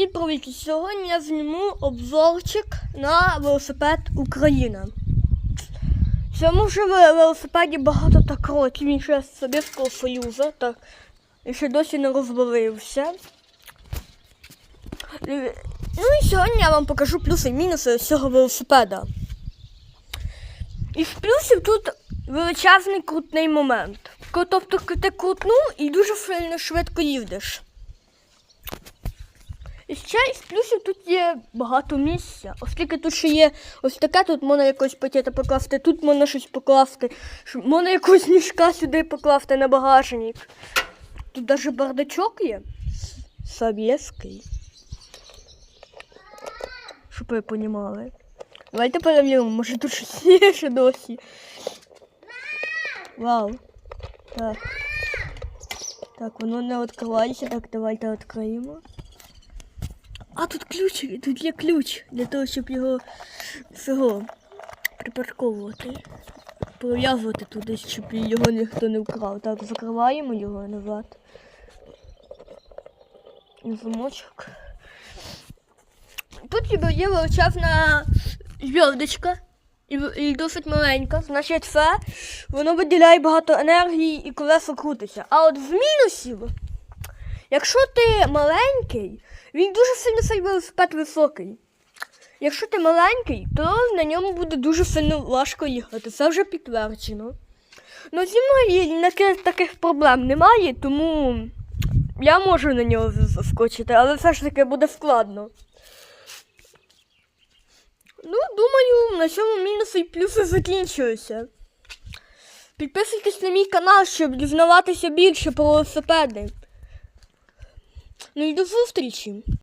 Всім привіт! Сьогодні я зніму обзорчик на велосипед Україна. В цьому ж велосипеді багато так років, він ще з Совєтського Союзу, так, і ще досі не розвалився. І- Ну і сьогодні я вам покажу плюси і мінуси цього велосипеда. Із плюсів тут величезний крутний момент. Тобто ти крутнув і дуже сильно швидко їздиш. І ще із плюсів тут є багато місця. Оскільки тут ще є ось таке, тут можна якось пакета покласти, тут можна щось покласти, можна якусь мішка сюди покласти на багажник. Тут навіть бардачок є. Совєтський. Щоб ви понімали. Давайте перевіримо, може тут щось є ще досі. Вау. Так. Так, воно не відкривається. Так, давайте відкриємо. А тут ключ, тут є ключ для того, щоб його всього припарковувати. Прив'язувати туди, щоб його ніхто не вкрав. Так, закриваємо його назад. Замочок. Тут є величезна зв'язочка. І, досить маленька. Значить, це воно виділяє багато енергії і колесо крутиться. А от з мінусів, якщо ти маленький, він дуже сильно цей велосипед високий. Якщо ти маленький, то на ньому буде дуже сильно важко їхати. Це вже підтверджено. Ну, зі мною таки- таких проблем немає, тому я можу на нього заскочити, але все ж таки буде складно. Ну, думаю, на цьому мінуси і плюси закінчуються. Підписуйтесь на мій канал, щоб дізнаватися більше про велосипеди. Ну і до зустрічі!